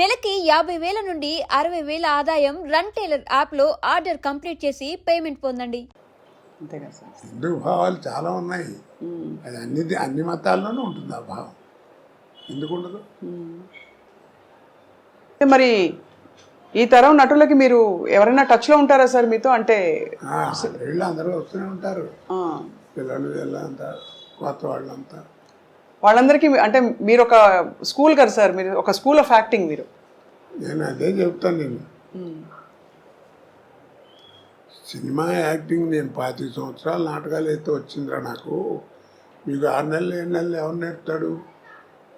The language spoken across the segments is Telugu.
నెలకి యాభై వేల నుండి అరవై వేల ఆదాయం రన్ టైలర్ యాప్లో ఆర్డర్ కంప్లీట్ చేసి పేమెంట్ పొందండి. అంతే కదా సార్. హిందూ భావాలు చాలా ఉన్నాయి. అది అన్ని అన్ని మతాల్లోనూ ఉంటుంది ఆ భావం. ఎందుకు ఉండదు? మరి ఈ తరం నటులకి మీరు ఎవరైనా టచ్లో ఉంటారా సార్ మీతో? అంటే వీళ్ళు అందరూ వస్తూనే ఉంటారు. ఆ, పిల్లలు వీళ్ళంతా కొత్త వాళ్ళంతా. వాళ్ళందరికీ అంటే మీరు ఒక స్కూల్ కదా సార్ మీరు ఒక స్కూల్ ఆఫ్ యాక్టింగ్ మీరు. నేను అదే చెప్తాను నేను. సినిమా యాక్టింగ్ నేను పాతి సంవత్సరాలు నాటకాలు అయితే వచ్చిందిరా నాకు. మీకు ఆరు నెలలు ఏడు నెలలు ఎవరు నేర్పుతాడు?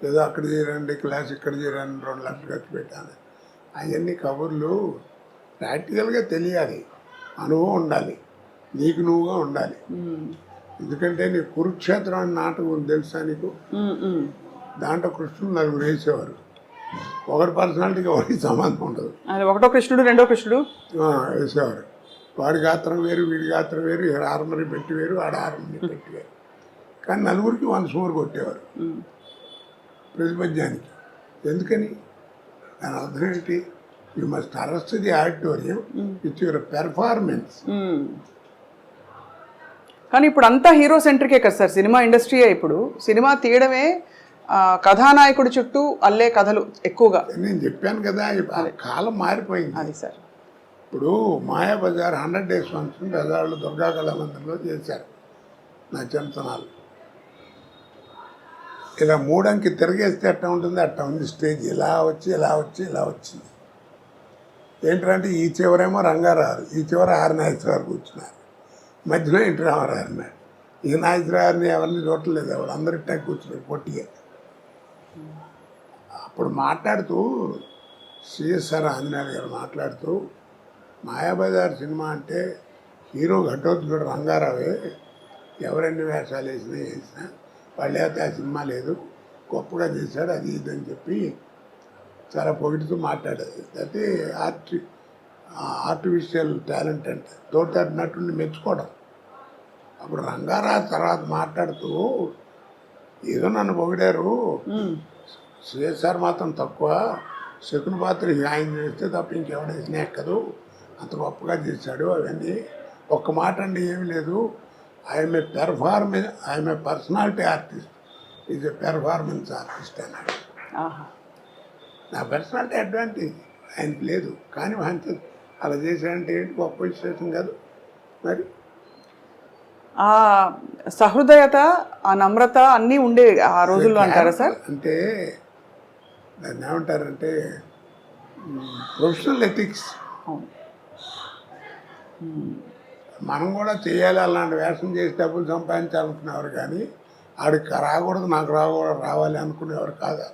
ఏదో అక్కడ చేరండి క్లాస్ ఇక్కడ చేరండి రెండు లక్షలు ఖర్చు పెట్టాను అవన్నీ కబుర్లు ప్రాక్టికల్గా తెలియాలి. అనుభవం ఉండాలి. నీకు నువ్వుగా ఉండాలి. ఎందుకంటే నీ కురుక్షేత్రం అనే నాటకం ఉంది తెలుసా నీకు. దాంట్లో కృష్ణుడు నలుగురు వేసేవారు. ఒకరి పర్సనాలిటీకి ఎవరికి సంబంధం ఉండదు. ఒకటో కృష్ణుడు రెండో కృష్ణుడు? వేసేవారు. వాడి గాత్రం వేరు వీడి గాత్రం వేరు ఆర్మరీ పెట్టి వేరు ఆడ ఆర్మరీ పెట్టి వేరు. కానీ నలుగురికి వన్ సుమరు కొట్టేవారు. ప్రతిపద్యానికి. ఎందుకని? దాని అర్థం ఏంటి? You must arrest the auditorium with your performance. కానీ ఇప్పుడు అంతా హీరో సెంట్రికే కదా సార్ సినిమా ఇండస్ట్రీయే ఇప్పుడు. సినిమా తీయడమే కథానాయకుడి చుట్టూ అల్లే కథలు ఎక్కువగా. నేను చెప్పాను కదా కాలం మారిపోయింది. అది సార్. ఇప్పుడు మాయాబజార్ హండ్రెడ్ డేస్ ఫంక్షన్ బజార్లో దుర్గా కళామందిరంలో చేశారు నా చిన్నతనాలు ఇలా మూడంకి తిరిగేస్తే ఎట్లా ఉంటుంది? అట్లా ఉంది స్టేజ్ ఇలా వచ్చి ఇలా వచ్చి ఇలా వచ్చింది. ఏంటంటే ఈ చివరేమో రంగారావు ఈ చివర ఆరు నాగేశ్వరరావు కూర్చున్నారు. మధ్యలో ఇంటి రామారావు ఉన్నాడు ఈ నాగేశ్వరరావుని ఎవరిని చూడలేదు ఎవరు. అందరు ఇట్టా కూర్చున్నారు పొట్టిగా అప్పుడు మాట్లాడుతూ C S R Anjaneyulu garu మాట్లాడుతూ మాయాబజార్ సినిమా అంటే హీరో ఘటోత్కడు రంగారావే ఎవరెన్ని వేషాలు వేసినా వేసినా వాళ్ళు అయితే ఆ సినిమా లేదు గొప్పగా చేశాడు అది ఇది అని చెప్పి చాలా పొగిడుతూ మాట్లాడేది అయితే ఆర్టి ఆర్టిఫిషియల్ టాలెంట్ అంటే తోట నటుడిని మెచ్చుకోవడం. అప్పుడు రంగారావు తర్వాత మాట్లాడుతూ ఏదో నన్ను పొగిడారు. సిఎస్ఆర్ మాత్రం తక్కువ. శకుని పాత్ర ఆయన చేస్తే తప్ప ఇంకెవడేసినా ఎక్కదు అంత గొప్పగా చేశాడు అవన్నీ. ఒక్క మాట అండి ఏమీ లేదు. I'm a performance I'm a personality artist is a performance artist అన్నాడు. నా పర్సనాలిటీ అడ్వాంటేజ్ ఆయనకి లేదు. కానీ ఆయన అలా చేశాడంటే ఏంటి? గొప్ప విశేషం కాదు. మరి? ఆ సహృదయత ఆ నమ్రత అన్నీ ఉండే ఆ రోజుల్లో అంటారా సార్? అంటే దాన్ని ఏమంటారంటే ప్రొఫెషనల్ ఎథిక్స్. మనం కూడా చేయాలి అలాంటి వేషం చేసి డబ్బులు సంపాదించాలనుకునేవారు కానీ ఆడికి రాకూడదు నాకు రాకూడదు రావాలి అనుకునేవారు కాదు.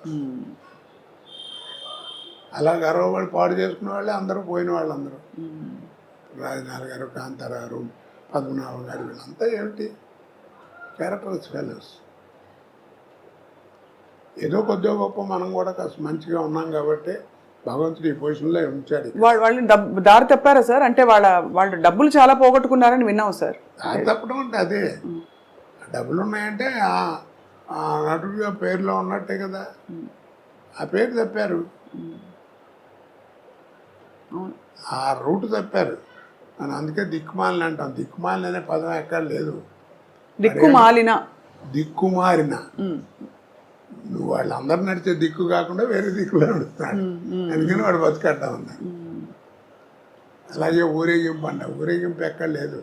అలా గర్వపడి పాడు చేసుకునే వాళ్ళే అందరూ పోయిన వాళ్ళందరూ. రాజనాథ్ గారు కాంతారావు గారు పద్మనాభం గారు వీళ్ళంతా ఏమిటి? క్యారెక్టర్స్ ఫెలోస్ ఏదో కొద్దిగా గొప్ప మనం కూడా కాస్త మంచిగా ఉన్నాం కాబట్టి భగవంతుడు ఈ పొజిషన్లో ఉంచాడు. వాళ్ళు వాళ్ళని డబ్బు దారి తప్పారా సార్? అంటే వాళ్ళ వాళ్ళు డబ్బులు చాలా పోగొట్టుకున్నారని విన్నాం సార్. అది తప్పడం అంటే అదే. డబ్బులు ఉన్నాయంటే ఆ- నటుడిగా పేరులో ఉన్నట్టే కదా. ఆ పేరు తప్పారు. ఆ రూట్ తప్పారు. మనం అందుకే దిక్కుమాలిన అంటాం. దిక్కుమాలిన అనే పదం ఎక్కడ లేదు. దిక్కు మాలిన దిక్కుమారిన. నువ్వు వాళ్ళందరూ నడిచే దిక్కు కాకుండా వేరే దిక్కులో నడుస్తున్నాడు. అందుకని వాడు బతికట్టా ఉంది అలాగే ఊరేగింపు అంట. ఊరేగింపు ఎక్కడ లేదు.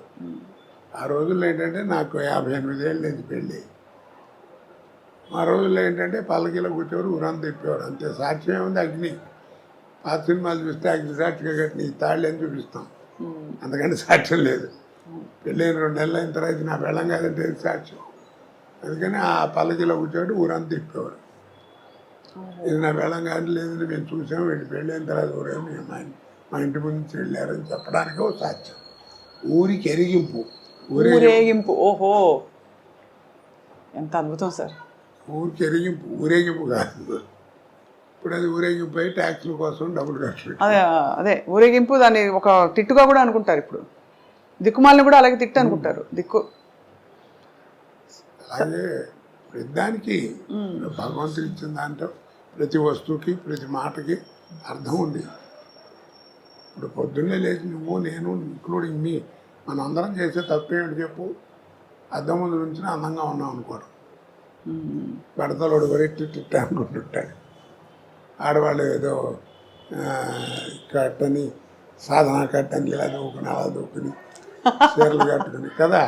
ఆ రోజుల్లో ఏంటంటే నాకు యాభై ఎనిమిది ఏళ్ళు లేదు పెళ్ళి. మా రోజుల్లో ఏంటంటే పల్లకిలో కూర్చోరు ఊరంతా తిప్పేవారు అంతే. సాక్ష్యం ఏముంది? అగ్ని. పాత సినిమాలు చూస్తే అగ్ని సాక్షిగా కట్టిన ఈ తాళ్ళు అని చూపిస్తాం. అంతకంటే సాక్ష్యం లేదు. పెళ్ళైన రెండు నెలలు అయిన తర్వాత నా పెళ్ళం కాదంటే సాక్ష్యం? అందుకని ఆ పల్లకిలో కూర్చోబెట్టి ఊరంతా తిప్పేవారు. ఇది నా పెళ్ళం కాదు లేదని మేము చూసాం. వీళ్ళు పెళ్ళైన తర్వాత ఊరేమో మేము మా ఇంటి ముందు నుంచి వెళ్ళారని చెప్పడానికి ఒక సాక్ష్యం. ఊరికి ఎరిగింపు. ఊరే ఊరేగింపు. ఓహో. ఎంత అద్భుతం సార్. ఊరికి ఎరిగింపు. ఊరేగింపు కాదు. ఇప్పుడు అది ఊరేగింపు ట్యాక్సుల కోసం డబ్బులు ఖర్చు అదే అదే ఊరేగింపు దాన్ని ఒక తిట్టుగా కూడా అనుకుంటారు ఇప్పుడు. దిక్కుమాలని కూడా అలాగే తిట్టు అనుకుంటారు. దిక్కు. అలాగే ప్రతిదానికి భగవంతుడు ఇచ్చిన దాంట్లో ప్రతి వస్తువుకి ప్రతి మాటకి అర్థం ఉంది. ఇప్పుడు పొద్దున్నే లేచి నువ్వు నేను ఇంక్లూడింగ్ మీ మనం అందరం చేసే తప్పేమిటి చెప్పు? అద్దం ముందు నుంచి అందంగా ఉన్నాం అనుకోరు. బడతలోడు వరెట్టి తిట్ట అనుకుంటుంటాడు. ఆడవాళ్ళు ఏదో కట్టని సాధన కట్టని ఇలా దూకుని అలా దూకుని చీరలు కట్టుకుని కదా?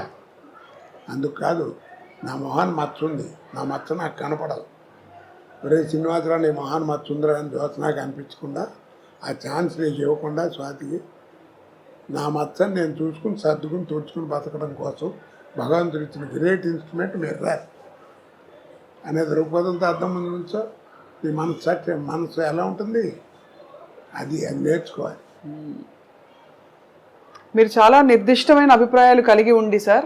అందుకు కాదు నా మొహాన్ని మచ్చ ఉంది నా మచ్చ నాకు కనపడదు. ఒరే శ్రీనివాసరావు నీ మొహాన్ని మచ్చ ఉందిరా అని దోశ నాకు అనిపించకుండా ఆ ఛాన్స్ నీకు ఇవ్వకుండా స్వాతికి నా మచ్చని నేను చూసుకుని సర్దుకుని తుడుచుకుని బతకడం కోసం భగవంతుడు ఇచ్చిన గ్రేట్ ఇన్స్ట్రుమెంట్ మీరు రారు. అనే దృక్పథంతో అర్థం ముందు నుంచో నీ మనసు సత్యం మనసు ఎలా ఉంటుంది? అది అది నేర్చుకోవాలి. మీరు చాలా నిర్దిష్టమైన అభిప్రాయాలు కలిగి ఉండి సార్.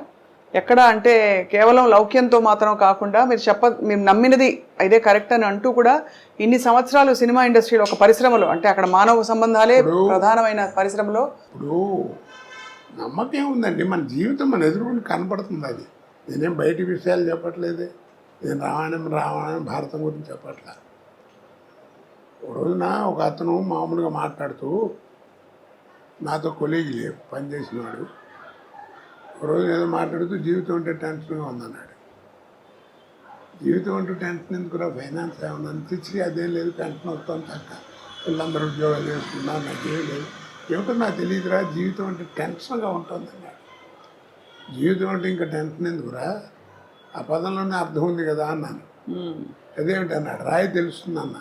ఎక్కడ అంటే కేవలం లౌక్యంతో మాత్రం కాకుండా మీరు చెప్ప మీరు నమ్మినది ఇదే కరెక్ట్ అని అంటూ కూడా ఇన్ని సంవత్సరాలు సినిమా ఇండస్ట్రీలో ఒక పరిశ్రమలో అంటే అక్కడ మానవ సంబంధాలే ప్రధానమైన పరిశ్రమలో. ఇప్పుడు నమ్మకం ఉందండి. మన జీవితం మన ఎదురుకుండా కనపడుతుంది అది. నేనేం బయట విషయాలు చెప్పట్లేదే. నేను రామాయణం రామాయణం భారతం గురించి చెప్పట్లా. ఒక రోజున ఒక అతను మామూలుగా మాట్లాడుతూ నాతో కొలీగి లేవు పనిచేసినవాడు ఒక రోజు ఏదో మాట్లాడుతూ జీవితం అంటే టెన్షన్గా ఉందన్నాడు. జీవితం అంటూ టెన్షన్ ఎందుకురా? ఫైనాన్స్ ఏమన్నా తెచ్చి అదేం లేదు టెన్షన్ వస్తాను తక్క పిల్లలందరూ ఉద్యోగాలు చేసుకున్నారు నాకు లేదు. ఏమిటో నాకు తెలియదురా జీవితం అంటే టెన్షన్గా ఉంటుంది అన్నాడు జీవితం అంటే ఇంకా టెన్షన్ ఎందుకురా? ఆ పదంలోనే అర్థం ఉంది కదా అన్నాను. అదేమిటి అన్నాడు రాయి తెలుస్తుంది అన్న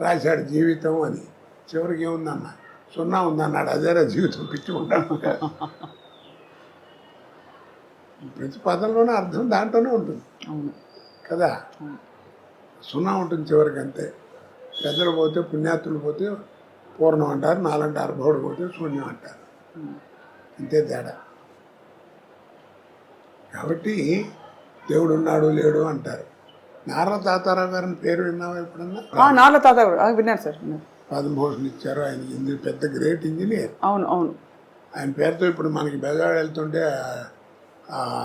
రాశాడు జీవితం అని. చివరికి ఏముందన్న? సున్నా ఉందన్నాడు. అదేరా జీవితం. పిచ్చి ఉంటాడు ప్రతి పదంలోనే అర్థం దాంట్లోనే ఉంటుంది. కదా? సున్నా ఉంటుంది చివరికి అంతే. పెద్దలు పోతే పుణ్యాతులు పోతే పూర్ణం అంటారు నాలంటే అర్భవుడు పోతే శూన్యం అంటారు. అంతే తేడా. కాబట్టి దేవుడు ఉన్నాడు లేడు అంటారు. నారా తాతారావు గారిని పేరు విన్నావా ఎప్పుడన్నా? ఆ, నాన్న తాత కూడా. ఆ, విన్నాను సార్. పద్మభూషణ్ ఇచ్చారు. ఆయన ఇంజనీర్ పెద్ద గ్రేట్ ఇంజనీర్. అవును అవును. ఆయన పేరుతో ఇప్పుడు మనకి బెజవాడ వెళ్తుంటే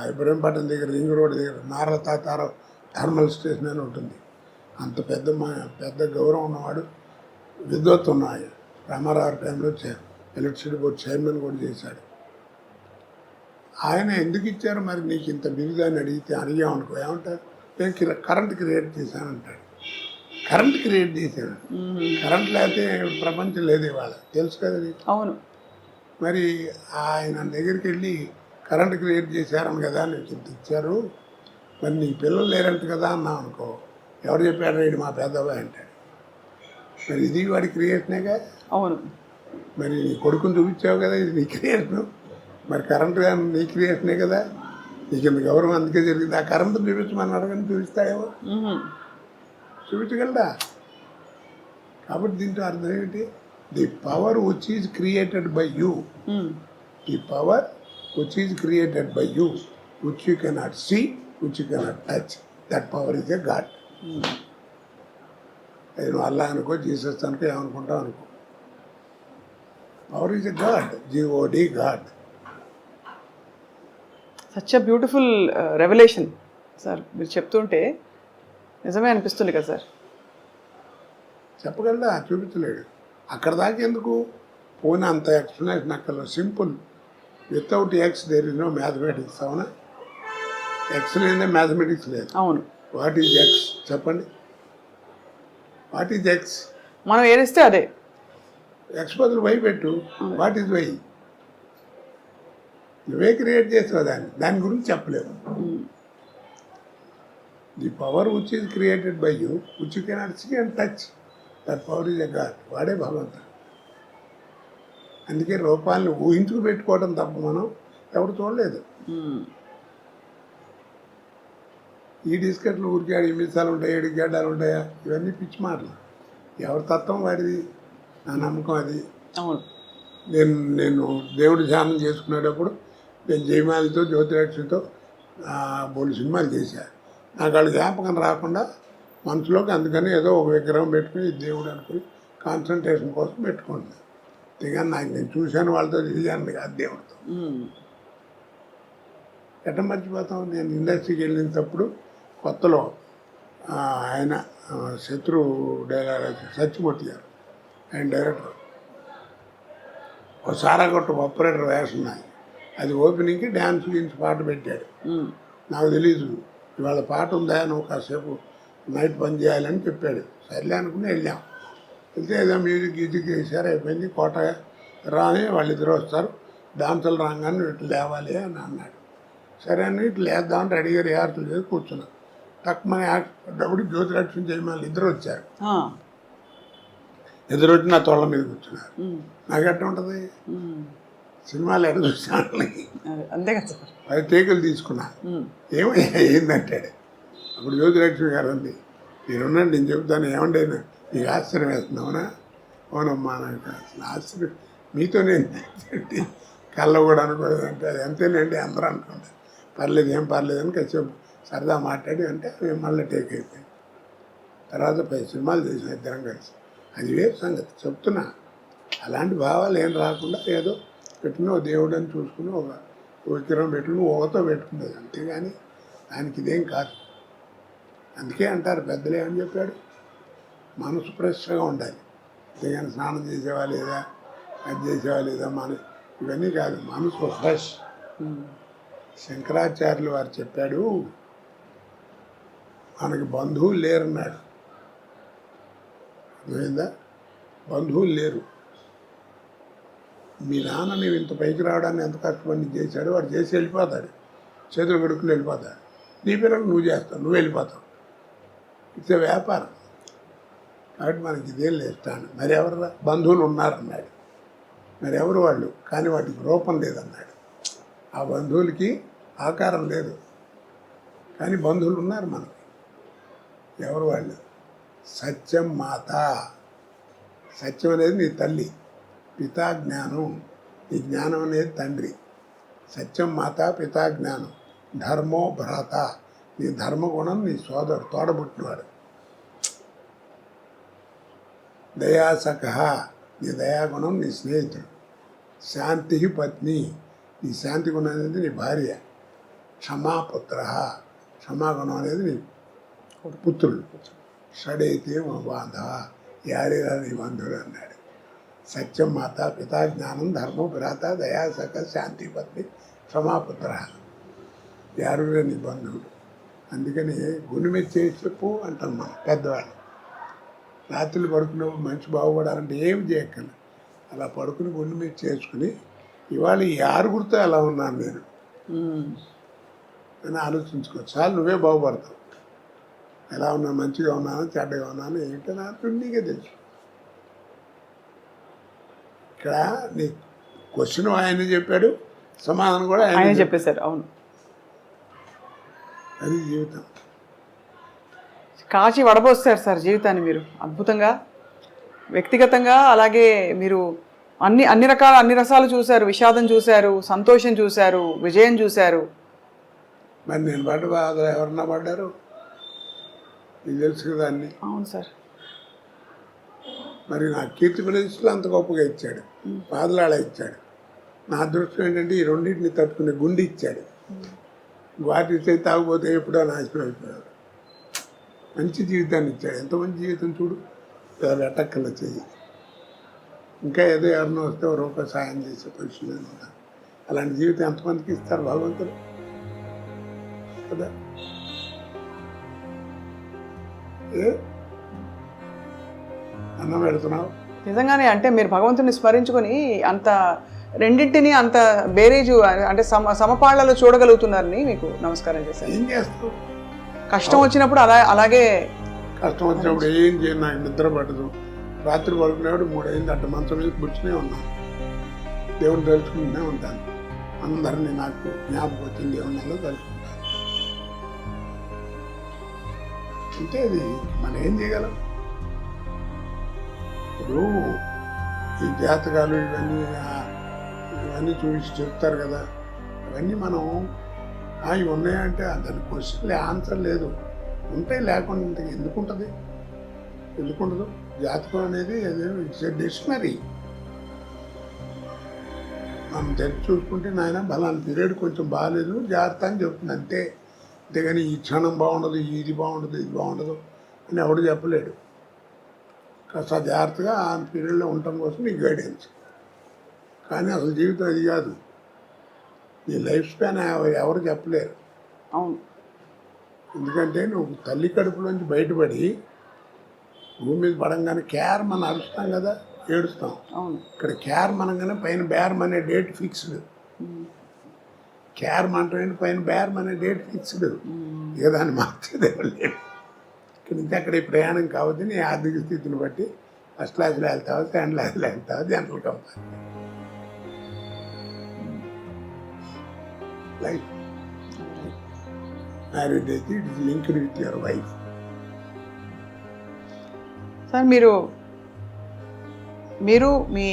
ఇబ్రహీంపట్నం దగ్గర రింగ్ రోడ్ దగ్గర నారా తాతారావు థర్మల్ స్టేషన్ అని ఉంటుంది. అంత పెద్ద పెద్ద గౌరవం ఉన్నవాడు. విద్వత్ ఉన్నాయి రామారావు టైంలో ఎలక్ట్రిసిటీ బోర్డు చైర్మన్ కూడా చేశాడు. ఆయన ఎందుకు ఇచ్చారు మరి నీకు ఇంత బిరుదు అని అడిగితే అడిగామనుకో ఏమంటారు? నేను కిర- కరెంట్ క్రియేట్ చేశాను అంటాడు కరెంట్ క్రియేట్ చేశాను కరెంట్ లేకపోతే ప్రపంచం లేదు ఇవాళ. తెలుసు కదా అవును. మరి ఆయన దగ్గరికి వెళ్ళి కరెంట్ క్రియేట్ చేశారని కదా నీకు ఇంత ఇచ్చారు. మరి నీ పిల్లలు లేరంట కదా అన్నాం అనుకో. ఎవరు చెప్పాడు రేడు మా పెద్దబాయ్ అంటాడు. మరి ఇది వాడి క్రియేషనేగా అవును. మరి నీ కొడుకుని చూపించావు కదా ఇది నీ క్రియేషన్ మరి కరెంట్ నీ క్రియేషనే కదా? నీకు ఇంత గౌరవం అందుకే జరిగింది? ఆ కరెంట్ చూపించమని అడగని చూపిస్తాయేమో. చూపించగలరా కాబట్టి దీంట్లో అర్థం ఏంటి the power which is created by you the power which is created by you, which you cannot see, which you cannot touch, that power is a God. అది నువ్వు అల్లా అనుకో జీసస్ అనుకో ఏమనుకుంటావు అనుకో. Power is a god G O D god such a beautiful revolution sir మీరు చెప్తుంటే నిజమే అనిపిస్తుంది కదా సార్. చెప్పగలరా చూపించలేడు అక్కడ దాకా ఎందుకు? పోనీ అంత ఎక్స్ప్లెనేషన్ అక్కడ simple without X there is no mathematics అవునా? ఎక్స్ లేదే మ్యాథమెటిక్స్ లేదు. అవును. వాట్ ఈజ్ ఎక్స్ చెప్పండి. వాట్ ఈజ్ ఎక్స్ మనం ఏదిస్తే అదే. ఎక్స్ బదులు వై పెట్టు. వాట్ ఈజ్ వై నువ్వే క్రియేట్ చేసావు దాన్ని. దాని గురించి చెప్పలేవు the power which is created by you which you cannot see and touch that power is a god. వాడే భగవంతుడు. అందుకే రూపాలను ఊహించుకు పెట్టుకోవడం తప్ప మనం ఎవరు చూడలేదు. ఈ డిస్కెట్లు ఊరికే ఏడు మిసాలు ఉంటాయి ఏడు గడ్డాలు ఉంటాయా ఇవన్నీ పిచ్చి మాటలు. ఎవరి తత్వం వాడిది? నా నమ్మకం అది. నేను నేను దేవుడి ధ్యానం చేసుకునేటప్పుడు నేను జయమాలితో జ్యోతిలక్ష్మితో బోలు సినిమాలు చేశా. నాకు వాళ్ళ జ్ఞాపకం రాకుండా మనసులోకి అందుకని ఏదో ఒక విగ్రహం పెట్టుకుని దేవుడు అనుకుని కాన్సన్ట్రేషన్ కోసం పెట్టుకుంటున్నాను అంతేగాని నాకు నేను చూశాను వాళ్ళతో తిరిగాను కాదు దేవుడితో. ఎట్ట మర్చిపోతాం? నేను ఇండస్ట్రీకి వెళ్ళినప్పుడు కొత్తలో ఆయన శత్రు డైలాగ్ సత్యమూర్తి గారు ఆయన డైరెక్టర్ ఓ సారా కొట్టు ఆపరేటర్ నాది అది ఓపెనింగ్కి డ్యాన్స్ గురించి పాట పెట్టాడు. నాకు తెలీదు. ఇవాళ పాట ఉందా నువ్వు కాసేపు నైట్ పని చేయాలని చెప్పాడు. సర్లే అనుకుని వెళ్ళాం. వెళ్తే ఏదో మ్యూజిక్ గీజిక్ వేసారు అయిపోయింది. కోట రాని వాళ్ళిద్దరు వస్తారు. డాన్సులు రాగానే ఇట్లా లేవాలి అని అన్నాడు. సరే అని ఇట్లా లేద్దామని రెడీగా రిహార్సల్ చేసి కూర్చున్నాం. తక్కువ యాక్టప్పుడు జ్యోతిలక్ష్మి జయమాలి ఇద్దరు వచ్చారు. ఆ. ఎదురు వచ్చి నా తోళ్ళ మీద కూర్చున్నారు. నాకు ఎట్లా ఉంటుంది. సినిమాలు ఎక్కడ చూసాను అదే, అంతే కదా సార్. పది టేకులు తీసుకున్నా. ఏమయ్యా అప్పుడు జ్యోతిలక్ష్మి గారు అంది మీరున్నాడు నేను చెబుతాను ఏమండి అయినా నీకు ఆశ్చర్యం వేస్తున్నావునా? అవునమ్మా నాకు అసలు ఆశ్చర్యం మీతో నేను కళ్ళ కూడా అనుకోలేదు అంటే అది అంతేనండి అందరూ అనుకుంటారు పర్లేదు ఏం పర్లేదు అని కాసేపు సరదా మాట్లాడి అంటే మేము మళ్ళీ టేక్ అయిపోయింది తర్వాత పది సినిమాలు చేసిన ఇద్దరం కలిసి. అది వేరు సంగతి చెప్తున్నా. అలాంటి భావాలు ఏం రాకుండా ఏదో పెట్టుకుని దేవుడు అని చూసుకుని ఒక విగ్రహం పెట్టుకుని ఓతో పెట్టుకునేది. అంతేగాని దానికి ఇదేం కాదు. అందుకే అంటారు పెద్దలు ఏమని చెప్పాడు. మనసు ఫ్రెష్గా ఉండాలి. అంతేగాని స్నానం చేసేవా లేదా? అది చేసేవా లేదా? మన ఇవన్నీ కాదు మనసు ఫ్రెష్. శంకరాచార్యులు వారు చెప్పాడు మనకి బంధువులు లేరన్నాడు. అర్థమైందా? బంధువులు లేరు. మీ నాన్న నువ్వు ఇంత పైకి రావడానికి ఎంత కష్టపడి చేశాడు వాడు చేసి వెళ్ళిపోతాడు. చేతులు కడుక్కుని వెళ్ళిపోతాడు. నీ పిల్లలు నువ్వు చేస్తావు నువ్వు వెళ్ళిపోతావు. ఇట్స్ వ్యాపారం. కాబట్టి మనకి ఇదేం లేస్తాను మరి ఎవరు బంధువులు ఉన్నారన్నాడు. మరి ఎవరు వాళ్ళు? కానీ వాటికి రూపం లేదన్నాడు. ఆ బంధువులకి ఆకారం లేదు. కానీ బంధువులు ఉన్నారు మనకి. ఎవరు వాళ్ళు? సత్యం మాత. సత్యం అనేది నీ తల్లి. పితా జ్ఞానం నీ జ్ఞానం అనేది తండ్రి. సత్యం మాత పితా జ్ఞానం ధర్మో భ్రాత. నీ ధర్మగుణం నీ సోదరుడు తోడబుట్టినవాడు. దయాసక నీ దయాగుణం నీ స్నేహితుడు. శాంతి పత్ని. నీ శాంతి గుణం అనేది నీ భార్య. క్షమాపుత్ర. క్షమాగుణం అనేది నీ పుత్రుడు. షడైతే మా బాంధవ యారేరా నీ బంధువుడు అన్నాడు. సత్యం మాత పితా జ్ఞానం ధర్మం భ్రాత దయాసక శాంతి పత్ని క్షమాపుత్ర. యారురా నీ బంధువుడు అందుకని గుణమె చేసి చెప్పు అంటాం మనం పెద్దవాళ్ళు. రాత్రులు పడుకున్నప్పుడు మంచి బాగుపడాలంటే ఏమి చేయక్కర్లేదు. అలా పడుకుని గుండె మీద చేసుకుని ఇవాళ ఈ ఆరుగురితో ఎలా ఉన్నాను నేను? అని ఆలోచించుకో. చాలు నువ్వే బాగుపడతావు. ఎలా ఉన్నా మంచిగా ఉన్నాను చెడ్డగా ఉన్నాను ఏంటో నాకు నీకే తెలుసు. ఇక్కడ నీ క్వశ్చన్ ఆయన చెప్పాడు. సమాధానం కూడా ఆయన. చెప్పేశారు అవును. అది జీవితం. కాచి వడబోస్తారు సార్ జీవితాన్ని మీరు. అద్భుతంగా వ్యక్తిగతంగా అలాగే మీరు అన్ని అన్ని రకాల అన్ని రసాలు చూశారు విషాదం చూశారు సంతోషం చూశారు విజయం చూశారు. మరి నేను పడ్డ బాధలు ఎవరన్నా పడ్డారు? నీకు తెలుసు కదా అన్నీ. అవును సార్. మరి నా కీర్తి ప్రదేశ్లో అంత గొప్పగా ఇచ్చాడు. బాధలాడ ఇచ్చాడు. నా అదృష్టం ఏంటంటే ఈ రెండింటిని తట్టుకునే గుండె ఇచ్చాడు. వాటి ఇస్తే తాగిపోతే ఎప్పుడో నాశనం అయిపోయాడు మంచి జీవితాన్ని ఇచ్చాడు. ఎంత మంచి జీవితం చూడు. ఎవరు ఎట్టక్కల చెయ్యి. ఇంకా ఏదో ఎవరినో వస్తే రూపాయి సాయం చేసే ఉన్నాను అలాంటి జీవితం ఎంతమందికి ఇస్తారు భగవంతుడు? కదా. ఏ? అన్నం పెడుతున్నావు? నిజంగానే అంటే మీరు భగవంతుని స్మరించుకొని అంత రెండింటిని అంత బేరేజు అంటే సమ సమపాళ్ళలో చూడగలుగుతున్నారని మీకు నమస్కారం చేశాను. ఏం చేస్తావు? కష్టం వచ్చినప్పుడు అలా అలాగే కష్టం వచ్చినప్పుడు ఏం చేయను నాకు నిద్ర పట్టదు. రాత్రి పడుకునేవాడు మూడైంది అట్ట మంచం మీద కూర్చునే ఉన్నాను దేవుని తలుచుకుంటూనే ఉంటాను. అందరినీ నాకు జ్ఞాపకం వచ్చింది దేవుని తలుచుకుంటాను అంటే అది మనం ఏం చేయగలం? ఇప్పుడు ఈ జాతకాలు ఇవన్నీ ఇవన్నీ చూసి చెప్తారు కదా. అవన్నీ మనం అవి ఉన్నాయంటే దాని క్వశ్చన్ ఆన్సర్ లేదు. ఉంటే లేకుండా ఎందుకు ఉంటుంది ఎందుకు ఉండదు జాతకం అనేది ఇట్స్ ఎ డిక్షనరీ. మనం తెరిచి చూసుకుంటే నాయన బలాన్ని పీరియడ్ కొంచెం బాగాలేదు జాగ్రత్త అని చెప్తుంది అంతే. అంతేగాని ఈ క్షణం బాగుండదు ఇది బాగుండదు ఇది బాగుండదు అని ఎవడు చెప్పలేడు. కాస్త జాగ్రత్తగా ఆ పీరియడ్లో ఉండటం కోసం నీకు గైడెన్స్ కానీ అసలు జీవితం అది కాదు. నీ లైఫ్ స్పాన్ ఎవరు చెప్పలేరు. అవును. ఎందుకంటే నువ్వు తల్లి కడుపులోంచి బయటపడి భూమి మీద పడంగానే కేర్ మనం అరుస్తాం కదా ఏడుస్తాం. అవును. ఇక్కడ కేర్ మనగానే పైన బేరం అనే డేట్ ఫిక్స్డ్ కేర్ అంటే పైన బేరం అనే డేట్ ఫిక్స్డ్ ఇక దాన్ని మార్చేది లేరు ఇక్కడ నుంచి అక్కడ ఈ ప్రయాణం కావద్దు నీ ఆర్థిక స్థితిని బట్టి ఫస్ట్ క్లాస్లో వెళ్తావా సెకండ్ క్లాస్లో వెళ్తావా జనరల్ కంపార్ట్మెంట్ లైఫ్. మ్యారేజ్ అయితే it is linked with your wife. Sir మీరు మీరు మీ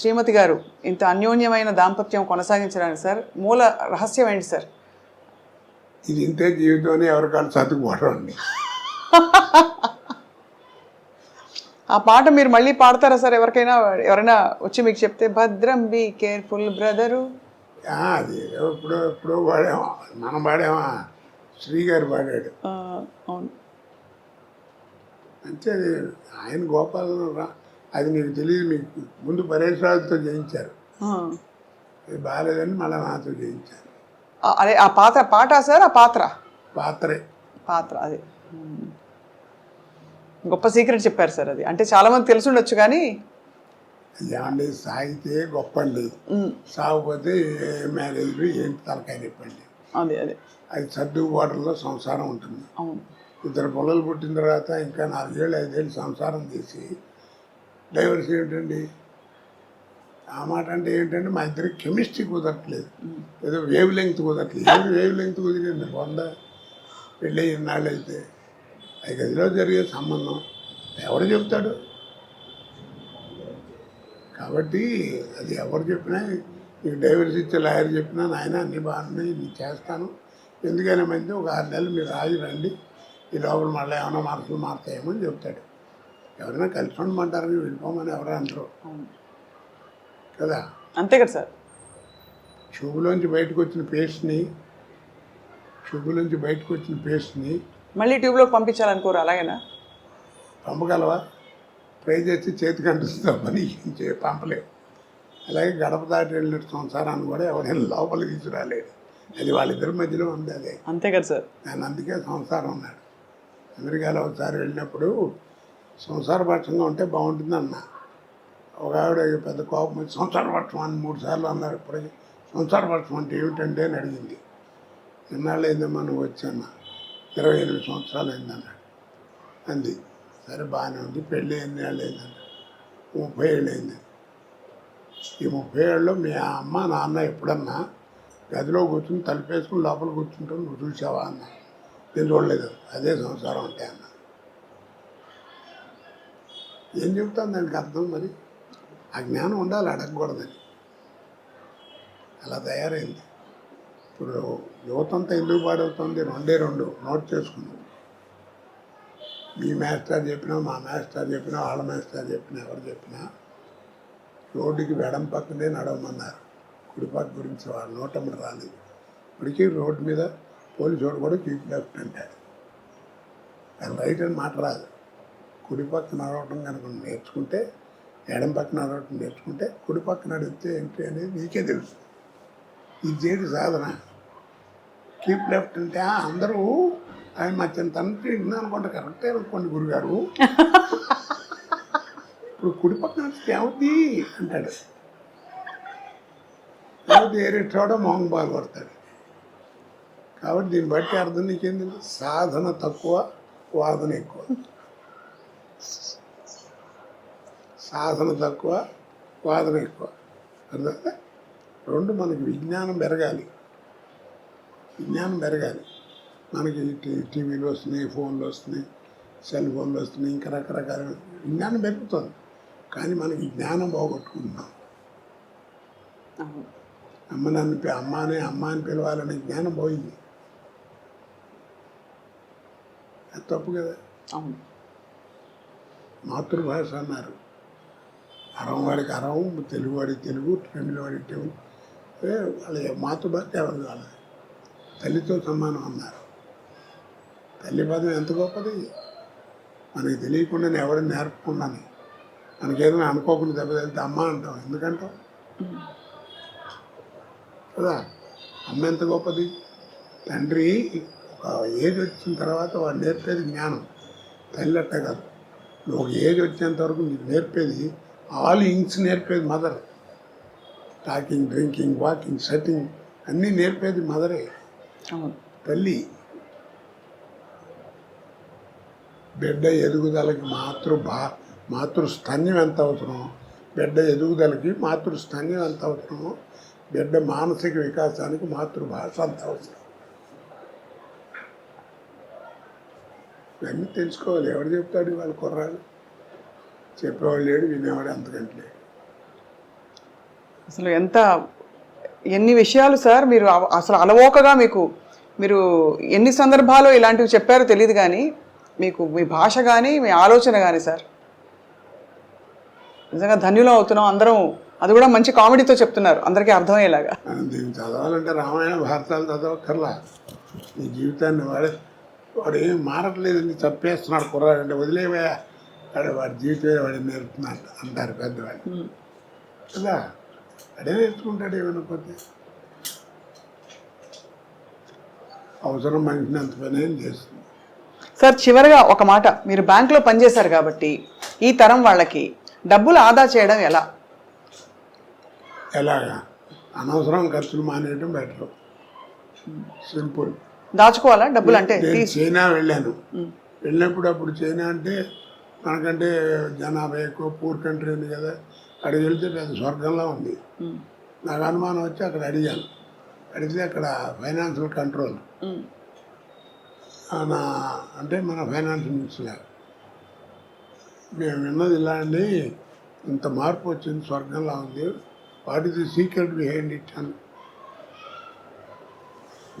శ్రీమతి గారు ఇంత అన్యోన్యమైన దాంపత్యం కొనసాగించడానికి సార్ మూల రహస్యం ఏంటి సార్? ఇది ఇంతే జీవితం అని ఎవరికాళ్ళు సర్దుకుపోవడం అండి. ఆ పాట మీరు మళ్ళీ పాడతారా సార్? ఎవరికైనా ఎవరైనా వచ్చి మీకు చెప్తే భద్రం బి కేర్ఫుల్ బ్రదరు అది ఎప్పుడో ఎప్పుడో పాడామా మనం పాడామా? శ్రీ గారు పాడాడు అవును. ఆయన గోపాలను రా అది నీకు తెలియదు మీకు ముందు పరేష్ రాజుతో చేయించారు. అది బాగాలేదని మళ్ళీ నాతో చేయించారు అదే ఆ పాత్ర పాట సార్ ఆ పాత్ర? పాత్రే. పాత్ర అది. గొప్ప సీక్రెట్ చెప్పారు సార్ అది. అంటే చాలా మంది తెలిసి ఉండొచ్చు కానీ సాగితే గొప్ప అండి. సాగిపోతే ఏంటి తలకాయ చెప్పండి అదే అదే. అది సర్దుబాటులో సంసారం ఉంటుంది. అవును. ఇద్దరు పిల్లలు పుట్టిన తర్వాత ఇంకా నాలుగేళ్ళు ఐదేళ్ళు సంసారం తీసి డైవర్స్ ఏమిటండి? ఆ మాట అంటే ఏంటంటే మా ఇద్దరికి కెమిస్ట్రీ కుదరట్లేదు. ఏదో వేవ్ లెంగ్త్ కుదరట్లేదు. వేవ్ లెంగ్త్ కుదిరింది? వంద పెళ్ళి ఇన్నాళ్ళు అయితే అది గదిలో జరిగే సంబంధం ఎవరు చెప్తాడు? కాబట్టి అది ఎవరు చెప్పినా నీకు డైవర్స్ ఇచ్చే లాయర్ చెప్పినా నాయన అన్ని బాగున్నాయి నేను చేస్తాను. ఎందుకైనా మంది ఒక ఆరు నెలలు మీరు రాజు రండి ఈ లోపల మళ్ళీ ఏమైనా మార్పులు మారుతాయేమో అని చెప్తాడు. ఎవరైనా కలిసి ఉండమంటారని వెళ్ళిపోమని ఎవరు అంటారు. కదా? అంతే కదా సార్. ట్యూబ్లోంచి బయటకు వచ్చిన పేస్ట్ని ట్యూబ్లోంచి బయటకు వచ్చిన పేస్ట్ని మళ్ళీ ట్యూబ్లోకి పంపించాలనుకోరు అలాగేనా? పంపగలవా? ఫ్రై చేసి చేతికి అంటుస్తుందా పని చే పంపలేవు. అలాగే గడప దాటి వెళ్ళిన సంసారాన్ని కూడా ఎవరైనా లోపలికి తీసుకురాలేడు అది వాళ్ళిద్దరి మధ్యలో ఉంది అదే. అంతే కదా సార్. నేను అందుకే సంసారం ఉన్నాడు అమెరికాలో ఒకసారి వెళ్ళినప్పుడు సంసారపక్షంగా ఉంటే బాగుంటుంది అన్న ఒక ఆవిడ పెద్ద కోపం సంసారపక్షం అని మూడు సార్లు అన్నారు. ఇప్పటికి సంసారపక్షం అంటే ఏమిటంటే అని అడిగింది. ఎన్నాళ్ళు అయిందమ్మా నువ్వు వచ్చాను ఇరవై ఎనిమిది సంవత్సరాలు అయిందన్నాడు అంది సరే బాగానే ఉంది పెళ్ళి ఎన్ని ఏళ్ళు అయిందన్నాడు ముప్పై ఏళ్ళు అయింది ఈ ముప్పై ఏళ్ళలో మీ అమ్మ నాన్న ఎప్పుడన్నా గదిలో కూర్చుని తలుపేసుకుని లోపల కూర్చుంటాం నువ్వు చూసావా? అన్న. నేను చూడలేదు అదే సంసారం అంటే అన్న. ఏం చెప్తాను దానికి అర్థం మరి? ఆ జ్ఞానం ఉండాలి అడగకూడదని. అలా తయారైంది. ఇప్పుడు యువతంతా ఎందుకు పాడవుతుంది? రెండే రెండు. నోట్ చేసుకున్నాం మీ మాస్టర్ చెప్పినా మా మాస్టర్ చెప్పినా వాళ్ళ మాస్టర్ చెప్పినా ఎవరు చెప్పినా రోడ్డుకి వెడం పక్కనే నడవమన్నారు. కుడిపక్క గురించి వాళ్ళు నోటమ్మడి రాలేదు. ఇప్పటికీ రోడ్డు మీద పోలీసు కూడా చీఫ్ లెఫ్ట్ అంటాడు. అది రైట్ అని మాట రాదు. కుడి పక్క నడవటం కనుక నేర్చుకుంటే ఎడం పక్క నడవటం నేర్చుకుంటే కుడి పక్క నడిపితే ఏంటి అనేది నీకే తెలుసు. ఇది చేయడం సాధన. కీప్ లెఫ్ట్ అంటే అందరూ ఆయన మా చిన్న తండ్రి విన్నా అనుకుంటే కరెక్టే అనుకోండి గురుగారు. ఇప్పుడు కుడి పక్కన నడిస్తే ఏమవుద్ది అంటాడు. లేకపోతే ఏరే చోట మొహం బాగా కాబట్టి దీన్ని బట్టి అర్థం నీకేంది సాధన తక్కువ వాదన ఎక్కువ. సాధన తక్కువ వాదన ఎక్కువ. అర్థం రెండు మనకి విజ్ఞానం పెరగాలి. విజ్ఞానం పెరగాలి. మనకి టీవీలు వస్తున్నాయి ఫోన్లు వస్తున్నాయి సెల్ ఫోన్లు వస్తున్నాయి ఇంకా రకరకాల విజ్ఞానం పెరుగుతుంది. కానీ మనకి జ్ఞానం పోగొట్టుకుంటున్నాం. అమ్మ నన్ను అమ్మ అని అమ్మ అని పిలవాలనే జ్ఞానం పోయింది. అది తప్పు కదా. అవును. మాతృభాష అన్నారు. అరం వాడికి అరం తెలుగు వాడికి తెలుగు తమిళ వాడికి తెలుగు వాళ్ళ మాతృభాష ఎవరు వాళ్ళది? తల్లితో సమానం అన్నారు. తల్లి పదం ఎంత గొప్పది? మనకి తెలియకుండా ఎవరిని నేర్పకుండానే. మనకేదైనా అనుకోకుండా దెబ్బ అమ్మ అంటాం. ఎందుకంటాం? కదా? అమ్మ ఎంత గొప్పది? తండ్రి ఒక ఏజ్ వచ్చిన తర్వాత వాడు నేర్పేది జ్ఞానం. తల్లి అట్ట కాదు. నువ్వు ఒక ఏజ్ వచ్చేంత వరకు నీకు నేర్పేది all things నేర్పేది mother. Talking drinking walking sitting అన్నీ నేర్పేది మదరే. తల్లి బిడ్డ ఎదుగుదలకి మాతృ భా మాతృస్తన్యం ఎంత అవసరమో బిడ్డ ఎదుగుదలకి మాతృస్తన్యం ఎంత అవసరమో బిడ్డ మానసిక వికాసానికి మాతృభాష అంత అవసరం. ఇవన్నీ తెలుసుకోవాలి. ఎవరు చెప్తాడు వాళ్ళ కుర్రాడు? చెప్పేవాడు లేడు వినేవాడు అంతకంటే అసలు ఎంత ఎన్ని విషయాలు సార్ మీరు అసలు అలవోకగా మీకు మీరు ఎన్ని సందర్భాలు ఇలాంటివి చెప్పారో తెలియదు కానీ మీకు మీ భాష కానీ మీ ఆలోచన కానీ సార్. నిజంగా ధన్యులం అవుతున్నాం అందరం. అది కూడా మంచి కామెడీతో చెప్తున్నారు. అందరికీ అర్థమయ్యేలాగా. చదవాలంటే రామాయణ భారతాలు చదవక్కర్లా. నీ జీవితాన్ని వాడే వాడు ఏం మారట్లేదండి చంపేస్తున్నాడు కుర్రాడు అంటే వదిలేవా వాడు జీవితమే వాడి నేర్పుతున్నాడు అంటారు పెద్దవాళ్ళు. కదా? అడే నేర్చుకుంటాడు ఏమనుకోతే అవసరం మనిషిని అంత పని ఏం చేస్తుంది? సార్ చివరిగా ఒక మాట. మీరు బ్యాంకులో పనిచేశారు కాబట్టి ఈ తరం వాళ్ళకి డబ్బులు ఆదా చేయడం ఎలా? ఎలాగా? అనవసరం ఖర్చులు మానేయడం బెటర్. సింపుల్. దాచుకోవాలా డబ్బులు అంటే? నేను చైనా వెళ్ళాను. వెళ్ళినప్పుడు అప్పుడు చైనా అంటే మనకంటే జనాభా ఎక్కువ పూర్ కంట్రీ ఉంది కదా. అక్కడికి వెళ్తే పెద్ద స్వర్గంలో ఉంది. నాకు అనుమానం వచ్చి అక్కడ అడిగాను. అడిగితే అక్కడ ఫైనాన్షియల్ కంట్రోల్. నా అంటే మన ఫైనాన్స్ మినిస్టర్ మేము విన్నది ఇలా అండి ఇంత మార్పు వచ్చింది స్వర్గంలా ఉంది. What is the secret behind it అని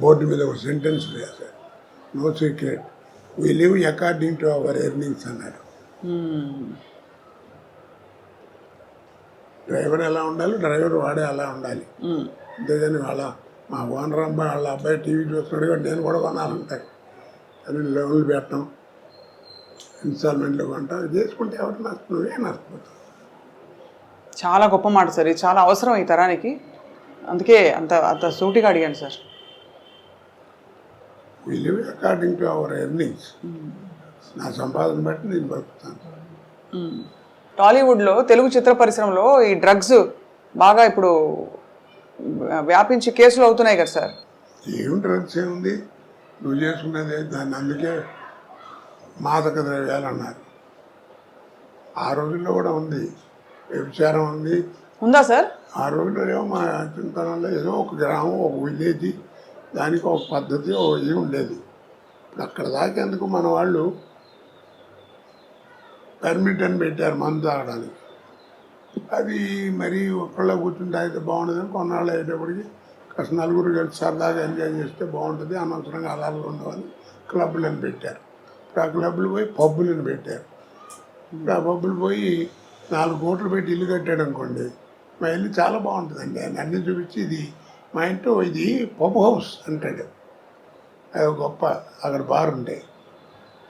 బోర్డు మీద ఒక సెంటెన్స్ రాశారు. No secret. We live according to our earnings అన్నాడు ఉమ్. డ్రైవర్ ఎలా ఉండాలి? డ్రైవర్ వాడే అలా ఉండాలి. అంతేగాని వాళ్ళ మా ఓనర్ అబ్బాయి వాళ్ళ అబ్బాయి టీవీ చూస్తున్నాడు కాబట్టి నేను కూడా కొనాలంటారు అని లోన్లు పెట్టడం ఇన్స్టాల్మెంట్లు కొంటాం. చేసుకుంటే ఎవరు నష్టం నువ్వే నష్టపోతావు చాలా గొప్ప మాట సార్. ఇది చాలా అవసరం ఈ తరానికి. అందుకే అంత అంత సూటిగా అడిగాను sir. We live according to our earnings నా సంపాదన బట్టి నేను బతుకుతాను. టాలీవుడ్లో తెలుగు చిత్ర పరిశ్రమలో ఈ డ్రగ్స్ బాగా ఇప్పుడు వ్యాపించి కేసులు అవుతున్నాయి కదా సార్. ఏం డ్రగ్స్ ఏముంది? నువ్వు చేసుకున్నది దాన్ని అందుకే మాదక ద్రవ్యాలు అన్నారు. ఆ రోజుల్లో కూడా ఉంది. వ్యభిచారం ఉంది. ఉందా సార్? ఆ రోజుల్లో ఏమో మా చింతనంలో ఏదో ఒక గ్రామం ఒక విలేజ్ దానికి ఒక పద్ధతి ఒక ఇది ఉండేది. అక్కడ దాకేందుకు మన వాళ్ళు పర్మిట్ అని పెట్టారు మందు తాగడానికి. అది మరి ఒక్కళ్ళ కూర్చుని తాగితే బాగుండదని కొన్నాళ్ళు అయ్యేటప్పటికి కాస్త నలుగురు కలిసి సరదాగా ఎంజాయ్ చేస్తే బాగుంటుంది అనవసరంగా అలాగే ఉండవని క్లబ్లను పెట్టారు. ఇప్పుడు ఆ క్లబ్లు పోయి పబ్బులను పెట్టారు. ఇప్పుడు ఆ పబ్బులు పోయి నాలుగు కోట్లు పెట్టి ఇల్లు కట్టాడు అనుకోండి మా ఇల్లు చాలా బాగుంటుందండి. ఆయన అన్ని చూపించి ఇది మా ఇంట్లో ఇది పబ్ హౌస్ అంటాడు. అది గొప్ప అక్కడ బార్ ఉంటాయి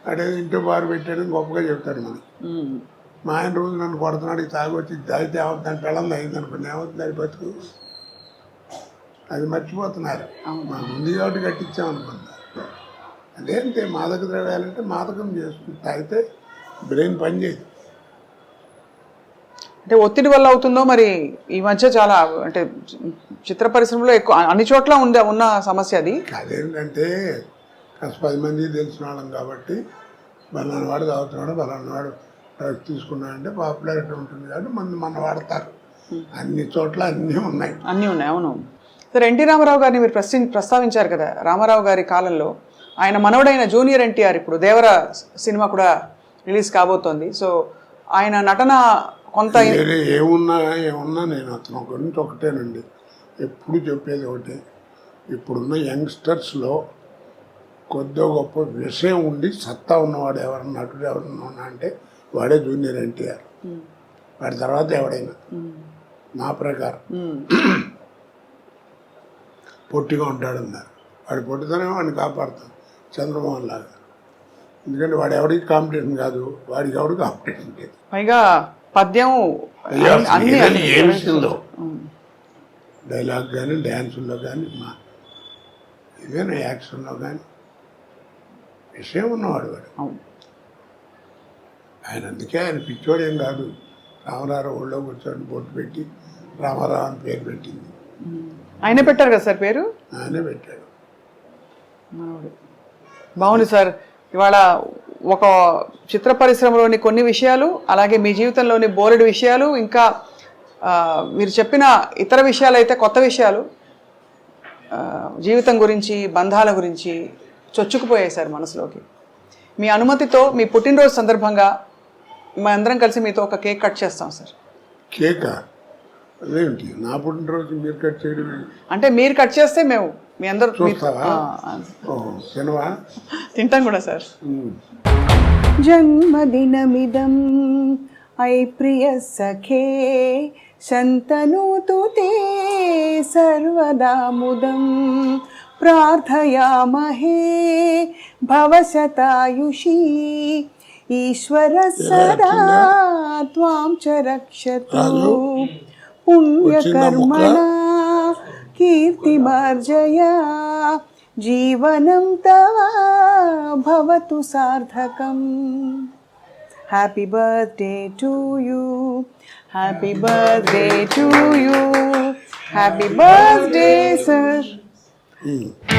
అదే ఇంట్లో బార్ పెట్టాడని గొప్పగా చెప్తాడు మనం. మా ఆయన రోజు నన్ను కొడుతున్నాడు తాగి వచ్చి తాగితే ఏమవుతుంది దాని పిల్లలు అయింది అనుకోండి ఏమవుతుంది అది బతుకు? అది మర్చిపోతున్నారు. మా ముందు కాబట్టి కట్టించామనుకుంటున్నారు అదేంటే మాదక ద్రవ్యాలంటే మాదకం చేస్తుంది తాగితే బ్రెయిన్ పనిచేయదు అంటే ఒత్తిడి వల్ల అవుతుందో మరి ఈ మధ్య చాలా అంటే చిత్ర పరిశ్రమలో ఎక్కువ అన్ని చోట్ల ఉంది ఉన్న సమస్య అది? అదేంటంటే కాస్త పది మంది తెలిసిన వాళ్ళం కాబట్టి బలానా వాడు తాగుతున్నాడు బలానా వాడు డ్రగ్స్ తీసుకున్నాడంటే పాపులారిటీ ఉంటుంది కాబట్టి మన మన వాడతారు. అన్ని చోట్ల అన్నీ ఉన్నాయి. అన్నీ ఉన్నాయి అవును. సార్ ఎన్టీ రామారావు గారిని మీరు ప్రశ్న ప్రస్తావించారు కదా రామారావు గారి కాలంలో. ఆయన మనవడైన జూనియర్ ఎన్టీఆర్ ఇప్పుడు దేవర సినిమా కూడా రిలీజ్ కాబోతోంది. సో ఆయన నటన కొంత ఏమున్నా ఏమున్నా నేను అతను గురించి ఒకటేనండి. ఎప్పుడు చెప్పేది ఒకటే. ఇప్పుడున్న యంగ్స్టర్స్లో కొద్దిగా గొప్ప విషయం ఉండి సత్తా ఉన్నవాడు ఎవరన్నా నటుడు ఎవరన్నా ఉన్నా అంటే వాడే జూనియర్ ఎన్టీఆర్. వాడి తర్వాత ఎవడైనా. నా ప్రకారం. పొట్టిగా ఉంటాడు అన్నారు. వాడి పొట్టితోనే వాడిని కాపాడుతాం చంద్రమోహన్ లాగా. ఎందుకంటే వాడు ఎవరికి కాంపిటీషన్ కాదు వాడికి ఎవడు కాంపిటీషన్ లేదు. పైగా పద్యం ఏ విషయంలో డైలాగ్ కానీ డ్యాన్సుల్లో కానీ మా ఏదైనా యాక్షన్లో కానీ విషయం ఉన్నవాడు వాడు. ఆయన అందుకే ఆయన పిచ్చోడేం కాదు. రామరావు ఒళ్ళో కూర్చొని బొట్టు పెట్టి రామారావు అని పేరు పెట్టింది. ఆయనే పెట్టారు కదా సార్ పేరు? ఆయనే పెట్టాడు. బాగుంది సార్. ఇవాళ ఒక చిత్ర పరిశ్రమలోని కొన్ని విషయాలు అలాగే మీ జీవితంలోని బోలెడు విషయాలు ఇంకా మీరు చెప్పిన ఇతర విషయాలు అయితే కొత్త విషయాలు. జీవితం గురించి బంధాల గురించి చొచ్చుకుపోయాయి సార్ మనసులోకి. మీ అనుమతితో మీ పుట్టినరోజు సందర్భంగా మా అందరం కలిసి మీతో ఒక కేక్ కట్ చేస్తాం సార్. కేక? అదేమిటి నా పుట్టినరోజు మీరు కట్ చేయడం? అంటే మీరు కట్ చేస్తే మేము మీ అందరూ చూస్తావా? సినిమా తింటాం కూడా సార్. జన్మదినమిదం ఐ ప్రియ సఖే శంతనూతు తే సర్వదా ముదం. प्रार्थयामहे भवशतायुषी ईश्वर सदा त्वां च रक्षतु। पुण्यकर्मणा कीर्तिमार्जय। जीवनं तव भवतु सार्थकम्। Happy birthday to you happy birthday to you happy birthday sir 嗯。